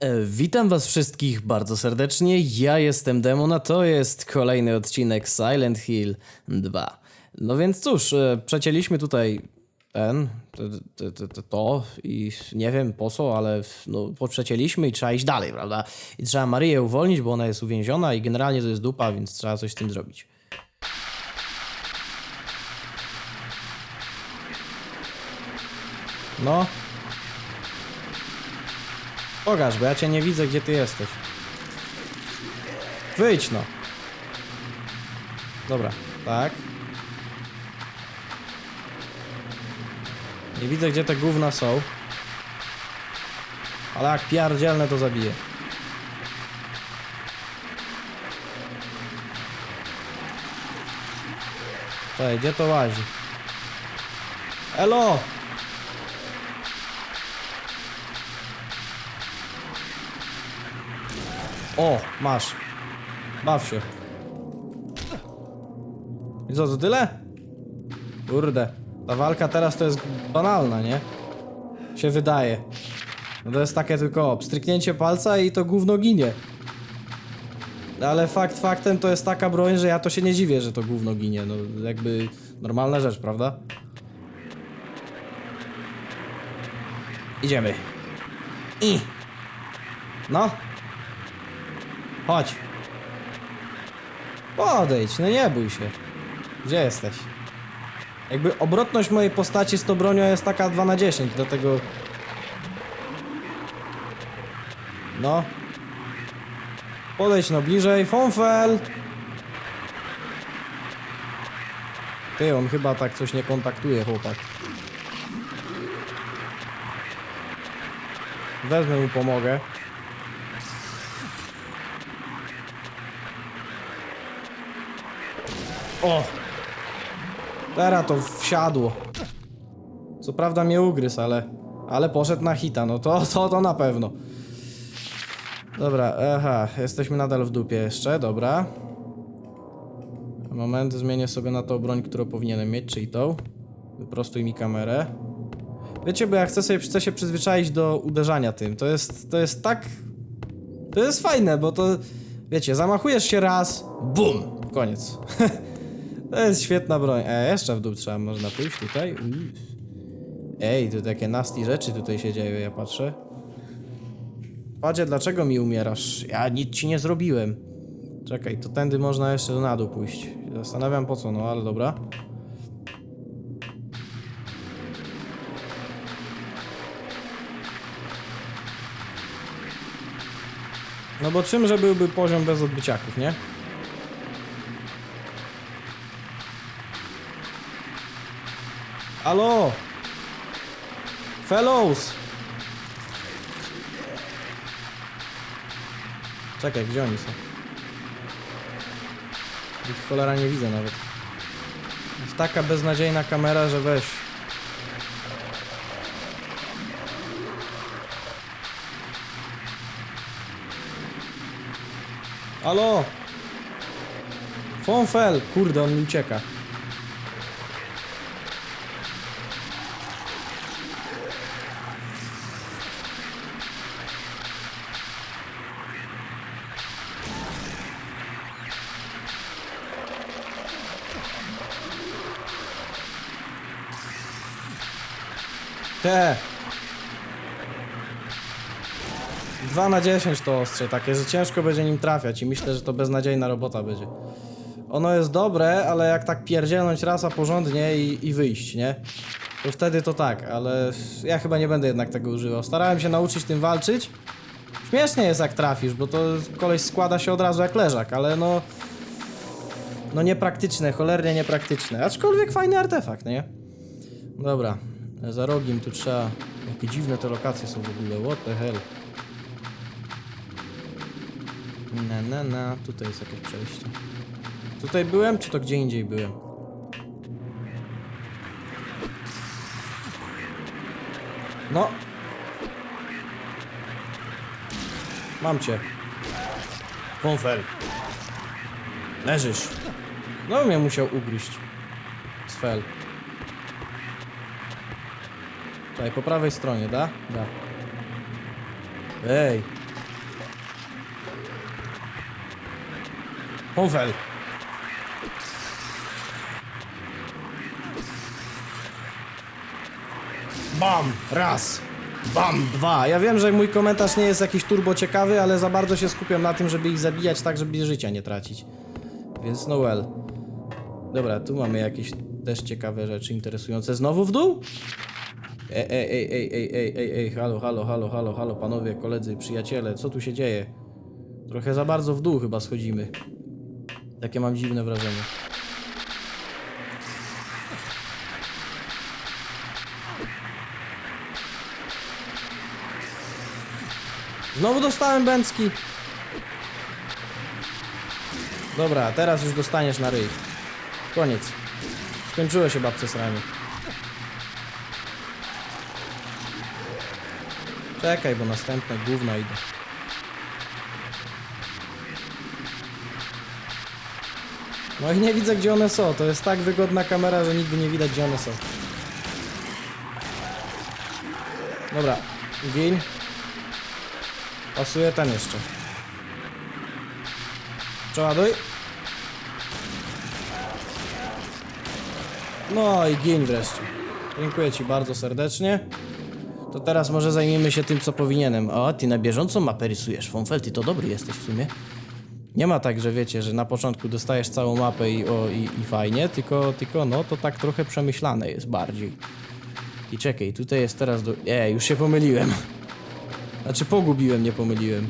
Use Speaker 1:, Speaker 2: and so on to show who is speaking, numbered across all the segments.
Speaker 1: E, Witam was wszystkich bardzo serdecznie. Ja jestem Demon, a to jest kolejny odcinek Silent Hill 2. No więc cóż, e, przecięliśmy tutaj ten, to, to, i nie wiem po co, ale no, przecięliśmy i trzeba iść dalej, prawda? I trzeba Maryję uwolnić, bo ona jest uwięziona i generalnie to jest dupa, więc trzeba coś z tym zrobić. No. Pokaż, bo ja cię nie widzę, gdzie ty jesteś. Wyjdź no. Dobra, tak. Nie widzę, gdzie te gówna są. Ale jak pierdzielne to zabije. Czekaj, gdzie to łazi? Elo! O, masz. Baw się. I co, to tyle? Kurde. Ta walka teraz to jest banalna, nie? Się wydaje. No to jest takie tylko pstryknięcie palca i to gówno ginie. Ale fakt faktem to jest taka broń, że ja to się nie dziwię, że to gówno ginie. No jakby normalna rzecz, prawda? Idziemy. I. No. Chodź. Podejdź, no nie bój się. Gdzie jesteś? Jakby obrotność mojej postaci z tą bronią jest taka 2 na 10, dlatego... No. Podejdź no bliżej. Fonfel! Ty, on chyba tak coś nie kontaktuje, chłopak. Wezmę mu pomogę. O! Teraz to wsiadło. Co prawda mnie ugryzł, ale... Ale poszedł na hita, no to, to, to na pewno. Dobra, aha, jesteśmy nadal w dupie jeszcze, dobra. Moment, zmienię sobie na tą broń, którą powinienem mieć, czyli tą. Wyprostuj mi kamerę. Wiecie, bo ja chcę sobie chcę się przyzwyczaić do uderzania tym. To jest, to jest tak... To jest fajne, bo to... Wiecie, zamachujesz się raz, bum, koniec. To jest świetna broń. E, jeszcze w dół trzeba, można pójść tutaj. Ej, tu takie nasty rzeczy tutaj się dzieją, ja patrzę. Padzie, dlaczego mi umierasz? Ja nic ci nie zrobiłem. Czekaj, to tędy można jeszcze na dół pójść. Zastanawiam po co, no ale dobra. No bo czymże byłby poziom bez odbyciaków, nie? Alo! Fellows! Czekaj, gdzie oni są? Ich cholera nie widzę nawet. Jest taka beznadziejna kamera, że weź. Alo! Fonfel! Kurde, on mi ucieka. Te. 2 na 10 to ostrze, takie, że ciężko będzie nim trafiać i myślę, że to beznadziejna robota będzie. Ono jest dobre, ale jak tak pierdzielnąć rasa porządnie i, i wyjść, nie? To wtedy to tak, ale ja chyba nie będę jednak tego używał. Starałem się nauczyć tym walczyć. Śmiesznie jest jak trafisz, bo to koleś składa się od razu jak leżak, ale no... No niepraktyczne, cholernie niepraktyczne. Aczkolwiek fajny artefakt, nie? Dobra, za rogiem tu trzeba... Jakie dziwne te lokacje są w ogóle, what the hell. Na na na, tutaj jest jakieś przejście. Tutaj byłem, czy to gdzie indziej byłem? No. Mam cię. Wąfel. Leżysz. No mnie musiał ugryźć. Sfel. Tutaj, po prawej stronie, da? Da. Ej. Powel. Bam! Raz! Bam! Dwa. Ja wiem, że mój komentarz nie jest jakiś turbo ciekawy, ale za bardzo się skupiam na tym, żeby ich zabijać tak, żeby życia nie tracić. Więc Noel. Dobra, tu mamy jakieś też ciekawe rzeczy interesujące. Znowu w dół? Ej, ej, ej, ej, ej, ej, ej, ej, halo, halo, halo, halo, halo, panowie, koledzy, przyjaciele, co tu się dzieje? Trochę za bardzo w dół chyba schodzimy. Takie mam dziwne wrażenie. Znowu dostałem bęcki. Dobra, teraz już dostaniesz na ryj. Koniec. Skończyło się babce sranie. Czekaj, bo następne gówno idę. No i nie widzę gdzie one są. To jest tak wygodna kamera, że nigdy nie widać gdzie one są. Dobra, gin. Pasuje ten jeszcze. Przeładuj. No i gin wreszcie. Dziękuję Ci bardzo serdecznie. To teraz może zajmiemy się tym, co powinienem. O, ty na bieżąco mapę rysujesz, Fonfel, ty to dobry jesteś w sumie. Nie ma tak, że wiecie, że na początku dostajesz całą mapę i, o, i, i fajnie, tylko, tylko no to tak trochę przemyślane jest bardziej. I czekaj, tutaj jest teraz do... E, już się pomyliłem. Znaczy pogubiłem, nie pomyliłem.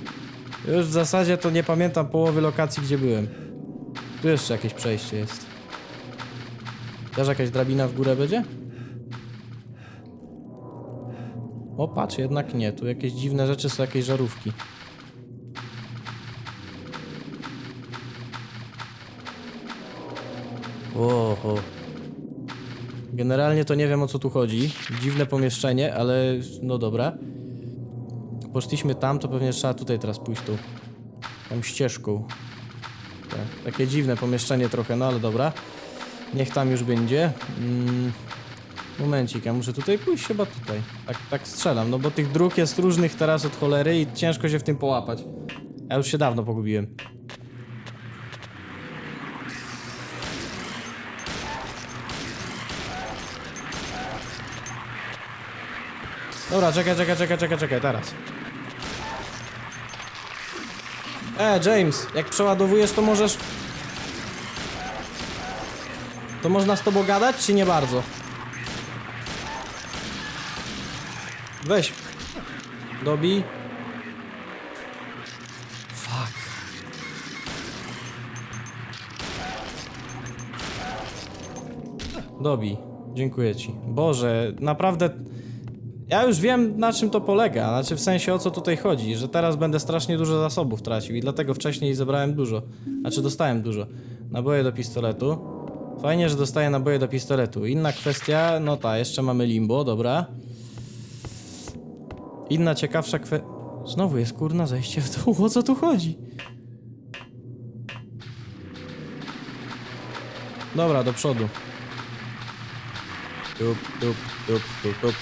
Speaker 1: Już w zasadzie to nie pamiętam połowy lokacji, gdzie byłem. Tu jeszcze jakieś przejście jest. Też jakaś drabina w górę będzie? O, patrz, jednak nie. Tu jakieś dziwne rzeczy są, jakieś żarówki. Oho. Generalnie to nie wiem o co tu chodzi. Dziwne pomieszczenie, ale no dobra. Poszliśmy tam, to pewnie trzeba tutaj teraz pójść tu. Tą ścieżką. Tak, takie dziwne pomieszczenie trochę, no ale dobra. Niech tam już będzie. Mm. Momencik, ja muszę tutaj pójść, chyba tutaj. Tak, tak strzelam, no bo tych dróg jest różnych teraz od cholery i ciężko się w tym połapać. Ja już się dawno pogubiłem. Dobra, czekaj, czekaj, czekaj, czekaj, czekaj, teraz. E, James, jak przeładowujesz, to możesz... To można z tobą gadać, czy nie bardzo? Weź. Dobi. Fuck. Dobi. Dziękuję ci. Boże, naprawdę... Ja już wiem na czym to polega, znaczy w sensie o co tutaj chodzi, że teraz będę strasznie dużo zasobów tracił i dlatego wcześniej zebrałem dużo, znaczy dostałem dużo. Naboje do pistoletu. Fajnie, że dostaję naboje do pistoletu. Inna kwestia, no ta, jeszcze mamy limbo, dobra. Inna ciekawsza kwe... Znowu jest kurna zejście w dół, o co tu chodzi? Dobra, do przodu. Tup, tup, tup, tup, tup.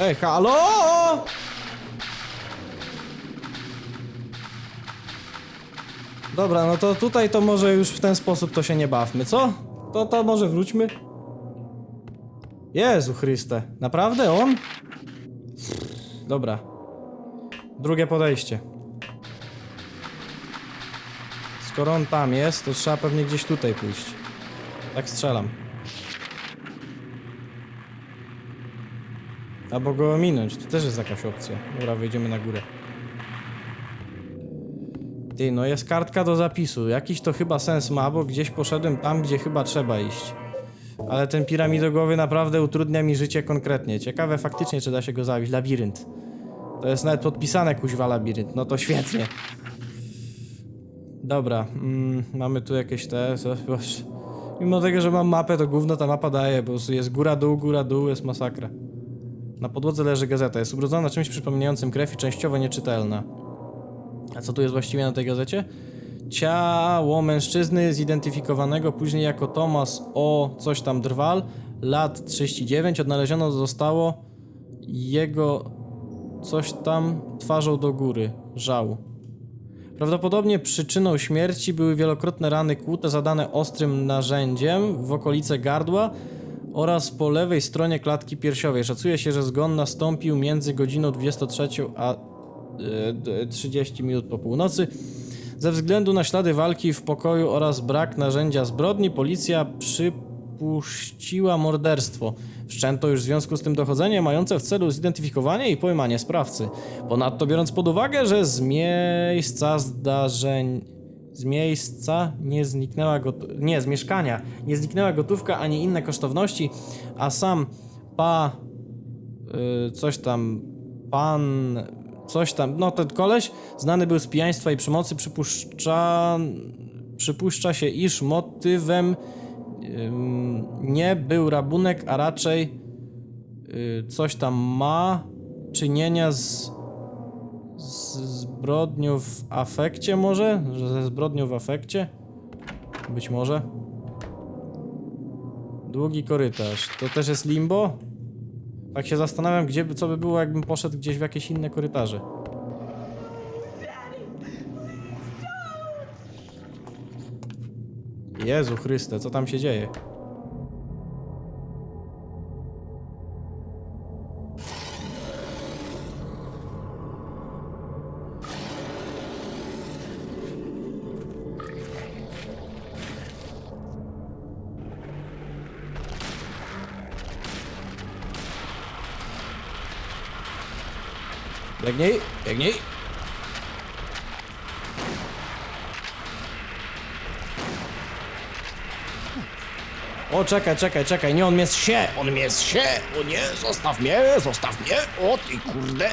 Speaker 1: Ej, halo! Dobra, no to tutaj to może już w ten sposób to się nie bawmy, co? To, to może wróćmy. Jezu Chryste, naprawdę on? Dobra. Drugie podejście. Skoro on tam jest, to trzeba pewnie gdzieś tutaj pójść. Tak strzelam. Albo go ominąć, to też jest jakaś opcja. Dobra, wejdziemy na górę. Ty, no jest kartka do zapisu. Jakiś to chyba sens ma, bo gdzieś poszedłem tam, gdzie chyba trzeba iść. Ale ten piramidogowy naprawdę utrudnia mi życie konkretnie. Ciekawe faktycznie, czy da się go zabić. Labirynt. To jest nawet podpisane kuźwa labirynt. No to świetnie. Dobra, mm, mamy tu jakieś te... Mimo tego, że mam mapę, to gówno ta mapa daje, bo jest góra, dół, góra, dół, jest masakra. Na podłodze leży gazeta. Jest ubrudzona czymś przypominającym krew i częściowo nieczytelna. A co tu jest właściwie na tej gazecie? Ciało mężczyzny zidentyfikowanego później jako Thomas O. coś tam Drwal, lat 39, odnaleziono zostało jego coś tam twarzą do góry, żał. Prawdopodobnie przyczyną śmierci były wielokrotne rany kłute zadane ostrym narzędziem w okolice gardła oraz po lewej stronie klatki piersiowej. Szacuje się, że zgon nastąpił między godziną 23 a 30 minut po północy. Ze względu na ślady walki w pokoju oraz brak narzędzia zbrodni, policja przypuściła morderstwo. Wszczęto już w związku z tym dochodzenie mające w celu zidentyfikowanie i pojmanie sprawcy. Ponadto biorąc pod uwagę, że z miejsca zdarzeń z miejsca nie zniknęła nie, z mieszkania nie zniknęła gotówka ani inne kosztowności, a sam pa y, coś tam pan coś tam, no ten koleś znany był z pijaństwa i przemocy przypuszcza przypuszcza się, iż motywem nie był rabunek, a raczej y, coś tam ma czynienia z z zbrodnią w afekcie może? Że ze zbrodnią w afekcie? Być może. Długi korytarz. To też jest limbo? Tak się zastanawiam, gdzie by, co by było, jakbym poszedł gdzieś w jakieś inne korytarze. Jezu Chryste, co tam się dzieje? Biegnij, biegnij. O, czekaj, czekaj, czekaj, nie, on mnie zsie, on mnie zsie, o nie, zostaw mnie, zostaw mnie, o ty kurde.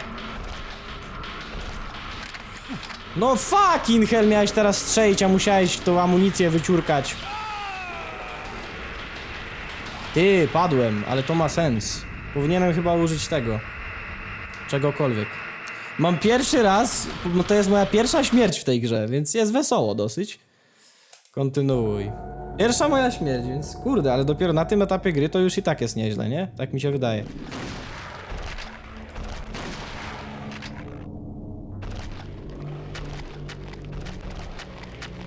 Speaker 1: No fucking hell, miałeś teraz strzelić, a musiałeś tą amunicję wyciurkać. Ty, padłem, ale to ma sens. Powinienem chyba użyć tego. Czegokolwiek. Mam pierwszy raz, no to jest moja pierwsza śmierć w tej grze, więc jest wesoło dosyć. Kontynuuj. Pierwsza moja śmierć, więc kurde, ale dopiero na tym etapie gry to już i tak jest nieźle, nie? Tak mi się wydaje.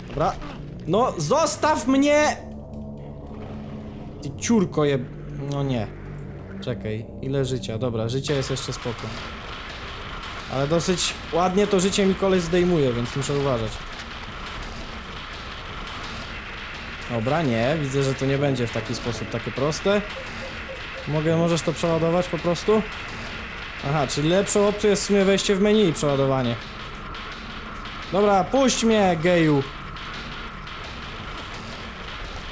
Speaker 1: Dobra. No, zostaw mnie! Ty ciurko je... No nie. Czekaj, ile życia? Dobra, życie jest jeszcze spoko. Ale dosyć ładnie to życie mi koleś zdejmuje, więc muszę uważać. Dobra, nie, widzę, że to nie będzie w taki sposób takie proste. Mogę, możesz to przeładować po prostu? Aha, czyli lepszą opcją jest w sumie wejście w menu i przeładowanie. Dobra, puść mnie, geju.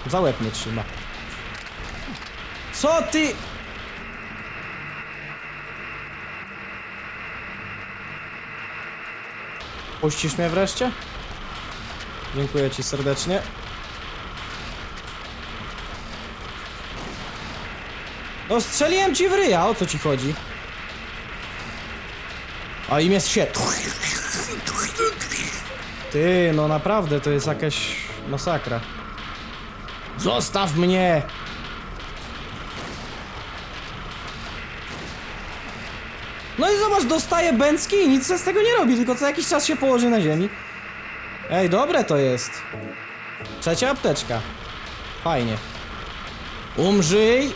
Speaker 1: Za łeb mnie trzyma. Co ty? Puścisz mnie wreszcie? Dziękuję ci serdecznie. No strzeliłem ci w ryja, o co ci chodzi? A im jest się. Ty, no naprawdę, to jest jakaś masakra. Zostaw mnie! Dostaje bęcki i nic z tego nie robi, tylko co jakiś czas się położy na ziemi. Ej, dobre to jest. Trzecia apteczka. Fajnie. Umrzyj!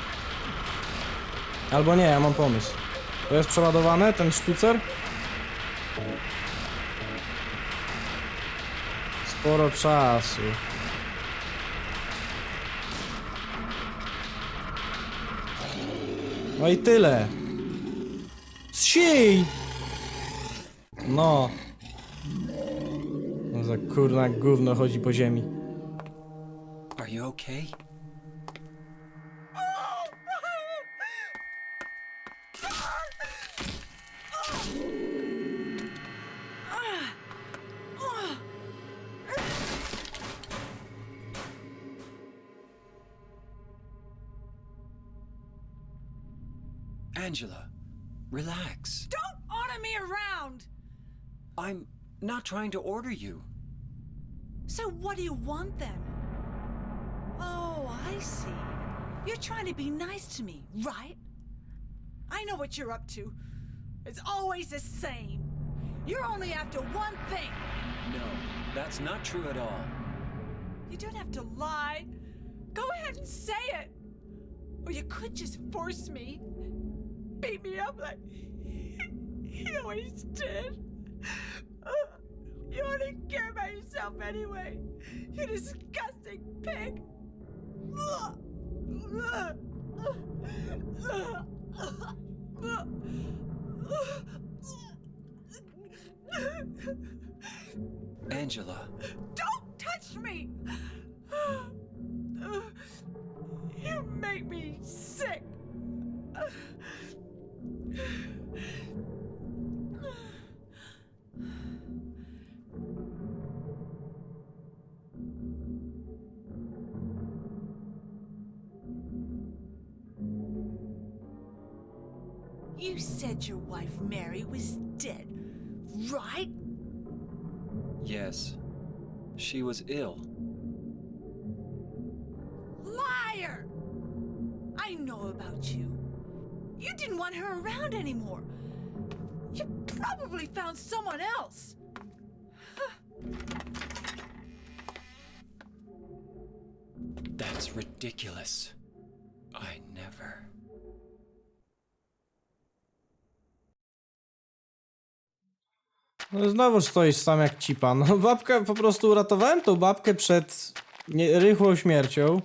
Speaker 1: Albo nie, ja mam pomysł. To jest przeładowane, ten sztucer? Sporo czasu. No i tyle. Siej! No. No za kurna gówno chodzi po ziemi.
Speaker 2: Are you okay? Angela, relax.
Speaker 3: Don't order me around!
Speaker 2: I'm not trying to order you.
Speaker 3: So what do you want then? Oh, I see. You're trying to be nice to me, right? I know what you're up to. It's always the same. You're only after one thing.
Speaker 2: No, that's not true at all.
Speaker 3: You don't have to lie. Go ahead and say it. Or you could just force me. Beat me up like he always did. Uh, you only care about yourself anyway. You disgusting pig.
Speaker 2: Angela,
Speaker 3: Don't touch me! You make me sick. You said your wife Mary was dead, right?
Speaker 2: yes. She was ill.
Speaker 3: Liar! I know about you. You didn't want her around anymore. You probably found someone else.
Speaker 2: That's ridiculous. I never.
Speaker 1: No znowu stoisz sam jak cipa. No babkę, po prostu uratowałem tą babkę przed nie, rychłą śmiercią.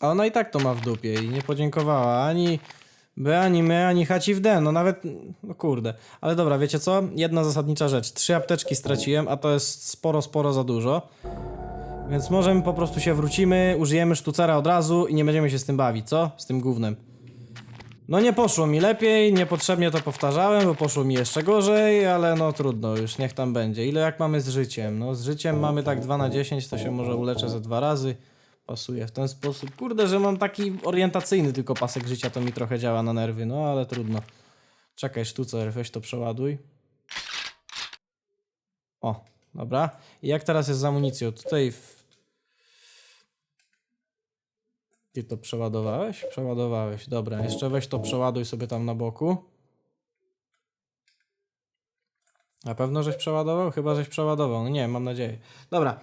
Speaker 1: A ona i tak to ma w dupie i nie podziękowała ani B, ani my, ani Haci w. No nawet, no kurde. Ale dobra, wiecie co? Jedna zasadnicza rzecz. Trzy apteczki straciłem, a to jest sporo, sporo za dużo. Więc możemy po prostu się wrócimy, użyjemy sztucera od razu i nie będziemy się z tym bawić, co? Z tym gównem. No nie poszło mi lepiej, niepotrzebnie to powtarzałem, bo poszło mi jeszcze gorzej, ale no trudno, już niech tam będzie. Ile jak mamy z życiem? No z życiem mamy tak 2 na 10, to się może uleczę ze dwa razy. Pasuje w ten sposób. Kurde, że mam taki orientacyjny tylko pasek życia, to mi trochę działa na nerwy, no ale trudno. Czekaj, sztucer, weź to przeładuj. O, dobra. I jak teraz jest z amunicją? Tutaj w... Ty to przeładowałeś? Przeładowałeś, dobra. Jeszcze weź to przeładuj sobie tam na boku. Na pewno żeś przeładował? Chyba żeś przeładował. No nie, mam nadzieję. Dobra.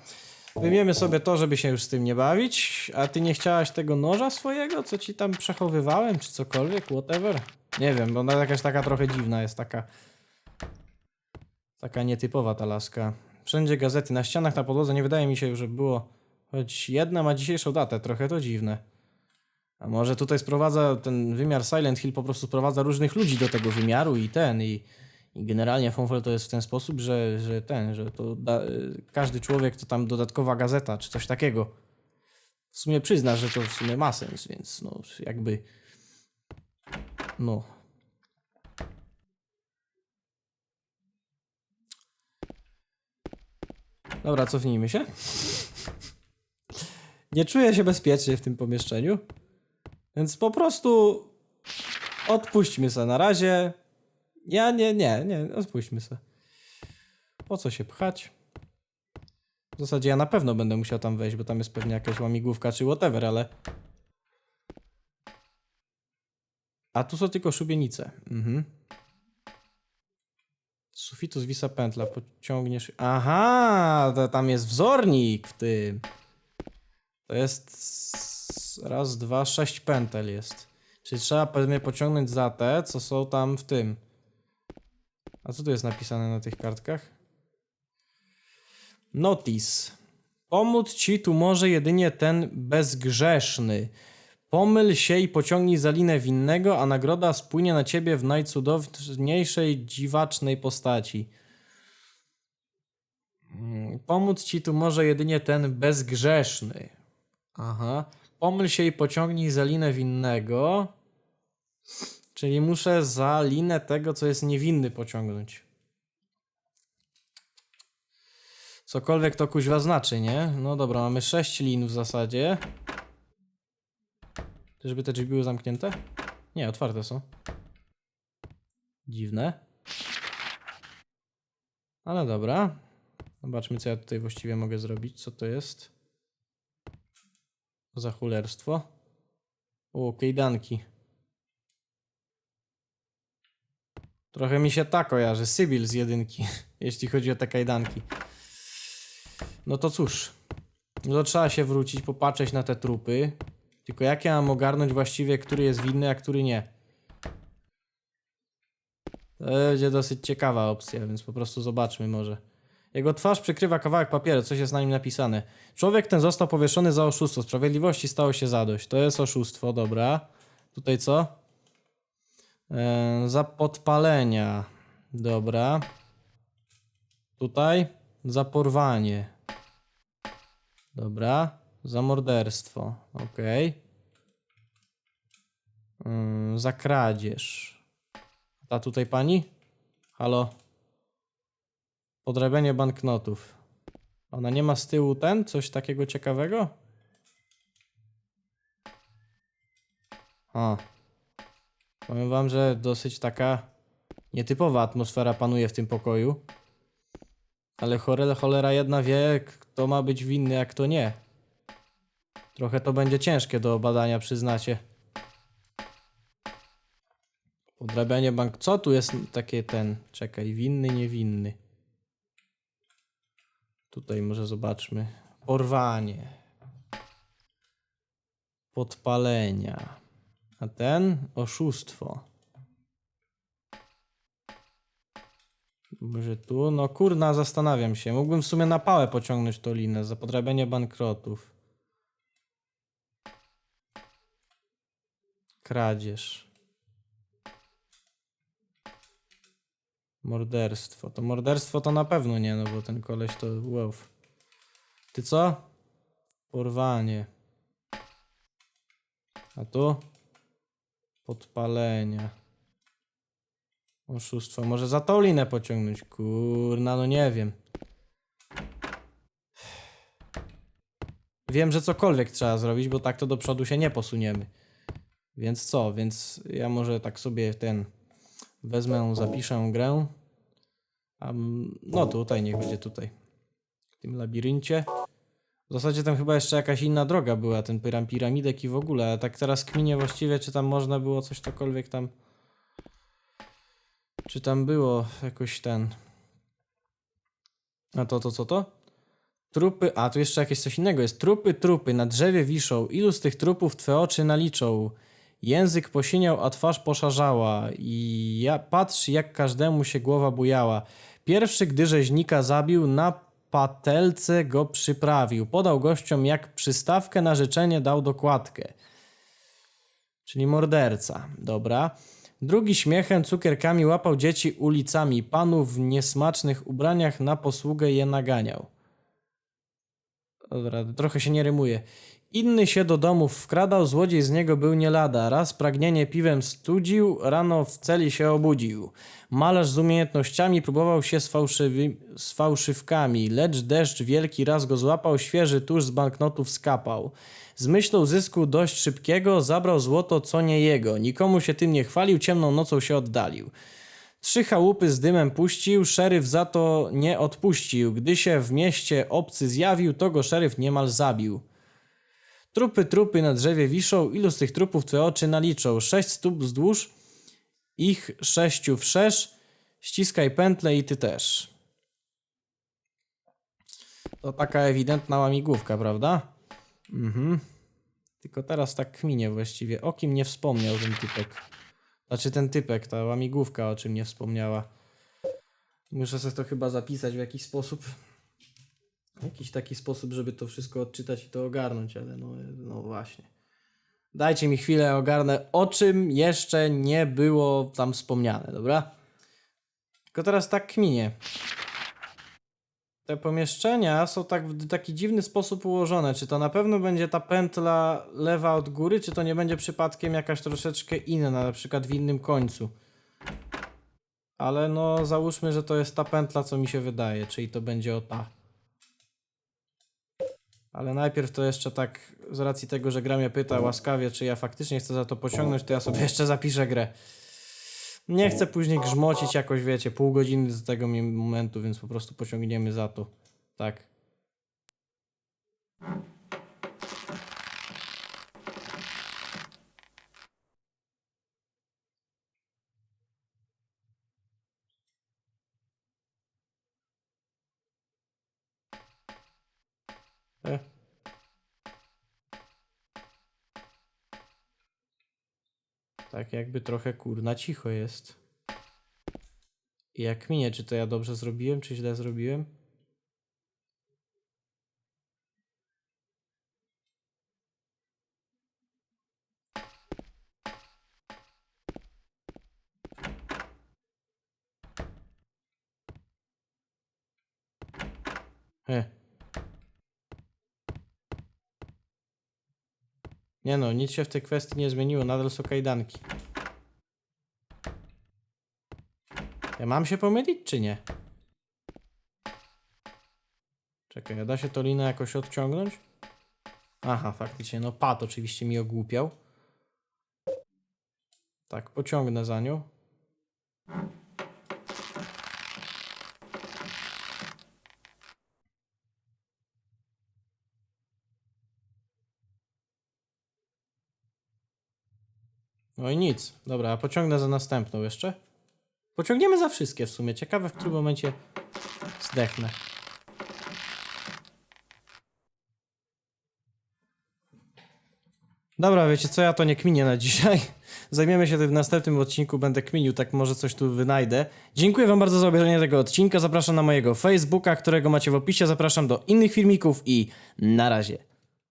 Speaker 1: Wyjmiemy sobie to, żeby się już z tym nie bawić. A ty nie chciałaś tego noża swojego, co ci tam przechowywałem, czy cokolwiek, whatever? Nie wiem, bo ona jakaś taka trochę dziwna jest, taka... Taka nietypowa ta laska. Wszędzie gazety, na ścianach, na podłodze. Nie wydaje mi się, że było choć jedna ma dzisiejszą datę. Trochę to dziwne. A może tutaj sprowadza ten wymiar Silent Hill, po prostu sprowadza różnych ludzi do tego wymiaru i ten, i, i generalnie Fonfel to jest w ten sposób, że, że ten, że to da, y, każdy człowiek to tam dodatkowa gazeta, czy coś takiego. W sumie przyzna, że to w sumie ma sens, więc no jakby. No. Dobra, cofnijmy się. Nie czuję się bezpiecznie w tym pomieszczeniu. Więc po prostu odpuśćmy se na razie. Ja nie, nie, nie, odpuśćmy se. Po co się pchać? W zasadzie ja na pewno będę musiał tam wejść, bo tam jest pewnie jakaś łamigłówka czy whatever, ale... A tu są tylko szubienice. Mhm. Z sufitu zwisa pętla, pociągniesz... Aha, to tam jest wzornik w tym. To jest raz, dwa, sześć pętel jest. Czyli trzeba pewnie pociągnąć za te, co są tam w tym. A co tu jest napisane na tych kartkach? Notice. Pomóc ci tu może jedynie ten bezgrzeszny. Pomyl się i pociągnij za linę winnego, a nagroda spłynie na ciebie w najcudowniejszej, dziwacznej postaci. Mm, Pomóc ci tu może jedynie ten bezgrzeszny. Aha. Pomyl się i pociągnij za linę winnego. Czyli muszę za linę tego, co jest niewinny pociągnąć. Cokolwiek to kuźwa znaczy, nie? No dobra, mamy 6 lin w zasadzie. Czyżby te drzwi były zamknięte? Nie, otwarte są. Dziwne. Ale dobra. Zobaczmy, co ja tutaj właściwie mogę zrobić. Co to jest? Za chulerstwo. O, kejdanki. Trochę mi się ta kojarzy. Sybil z jedynki, jeśli chodzi o te kajdanki. No to cóż. No to trzeba się wrócić, popatrzeć na te trupy. Tylko jak ja mam ogarnąć właściwie, który jest winny, a który nie? To będzie dosyć ciekawa opcja, więc po prostu zobaczmy może. Jego twarz przykrywa kawałek papieru, coś jest na nim napisane. Człowiek ten został powieszony za oszustwo. Sprawiedliwości stało się zadość. To jest oszustwo, dobra. Tutaj co? E, za podpalenia. Dobra. Tutaj za porwanie. Dobra. Za morderstwo. Okej. Mm, za kradzież. A tutaj pani? Halo? Podrabianie banknotów. Ona nie ma z tyłu ten? Coś takiego ciekawego? A. Powiem wam, że dosyć taka nietypowa atmosfera panuje w tym pokoju. Ale cholera jedna wie, kto ma być winny, a kto nie. Trochę to będzie ciężkie do badania, przyznacie. Podrabianie bank... Co tu jest takie ten... Czekaj, winny, niewinny. Tutaj może zobaczmy. Porwanie. Podpalenia. A ten? Oszustwo. Może tu? No kurna, zastanawiam się. Mógłbym w sumie na pałę pociągnąć tą linę za podrabianie bankrotów. Kradzież. Morderstwo. To morderstwo to na pewno nie, no bo ten koleś to wow. Ty co? Porwanie. A tu? Podpalenia. Oszustwo. Może za tą linę pociągnąć? Kurna, no nie wiem. Wiem, że cokolwiek trzeba zrobić, bo tak to do przodu się nie posuniemy. Więc co? Więc ja może tak sobie ten wezmę, zapiszę grę. Um, no tutaj, niech będzie tutaj. W tym labiryncie. W zasadzie tam chyba jeszcze jakaś inna droga była, ten pyram piramidek i w ogóle, a tak teraz kminie właściwie, czy tam można było coś cokolwiek tam... Czy tam było jakoś ten... A to, to, co to? Trupy, a tu jeszcze jakieś coś innego jest. Trupy, trupy, na drzewie wiszą. Ilu z tych trupów twe oczy naliczą? Język posiniał, a twarz poszarzała. I ja patrz, jak każdemu się głowa bujała. Pierwszy, gdy rzeźnika zabił, na patelce go przyprawił. Podał gościom jak przystawkę na życzenie dał dokładkę. Czyli morderca. Dobra. Drugi śmiechem, cukierkami łapał dzieci ulicami. Panów w niesmacznych ubraniach na posługę je naganiał. Dobra, trochę się nie rymuje. Inny się do domów wkradał, złodziej z niego był nie lada. Raz pragnienie piwem studził, rano w celi się obudził. Malarz z umiejętnościami próbował się z, fałszywi, z fałszywkami, lecz deszcz wielki raz go złapał, świeży tuż z banknotów skapał. Z myślą zysku dość szybkiego zabrał złoto, co nie jego. Nikomu się tym nie chwalił, ciemną nocą się oddalił. Trzy chałupy z dymem puścił, szeryf za to nie odpuścił. Gdy się w mieście obcy zjawił, to go szeryf niemal zabił. Trupy, trupy na drzewie wiszą, ilu z tych trupów twoje oczy naliczą? Sześć stóp wzdłuż, ich sześciu wszerz, ściskaj pętlę i ty też. To taka ewidentna łamigłówka, prawda? Mhm. Tylko teraz tak kminie właściwie. O kim nie wspomniał ten typek? Znaczy ten typek, ta łamigłówka o czym nie wspomniała. Muszę sobie to chyba zapisać w jakiś sposób. Jakiś taki sposób, żeby to wszystko odczytać i to ogarnąć, ale no, no właśnie. Dajcie mi chwilę, ogarnę o czym jeszcze nie było tam wspomniane, dobra? Tylko teraz tak kminie. Te pomieszczenia są tak w taki dziwny sposób ułożone. Czy to na pewno będzie ta pętla lewa od góry, czy to nie będzie przypadkiem jakaś troszeczkę inna, na przykład w innym końcu? Ale no, załóżmy, że to jest ta pętla, co mi się wydaje, czyli to będzie o ta. Ale najpierw to jeszcze tak, z racji tego, że gra mnie pyta łaskawie, czy ja faktycznie chcę za to pociągnąć, to ja sobie jeszcze zapiszę grę. Nie chcę później grzmocić jakoś, wiecie, pół godziny do tego momentu, więc po prostu pociągniemy za to. Tak. E. Tak jakby trochę kurna cicho jest. I jak minie, czy to ja dobrze zrobiłem, czy źle zrobiłem? Nic się w tej kwestii nie zmieniło, nadal są kajdanki. Ja mam się pomylić, czy nie? Czekaj, da się to linę jakoś odciągnąć? Aha, faktycznie, no Pat oczywiście mi ogłupiał. Tak, pociągnę za nią. No i nic. Dobra, a pociągnę za następną jeszcze. Pociągniemy za wszystkie w sumie. Ciekawe, w którym momencie zdechnę. Dobra, wiecie co, ja to nie kminię na dzisiaj. Zajmiemy się tym w następnym odcinku, będę kminił, tak może coś tu wynajdę. Dziękuję wam bardzo za obejrzenie tego odcinka, zapraszam na mojego Facebooka, którego macie w opisie, zapraszam do innych filmików i na razie.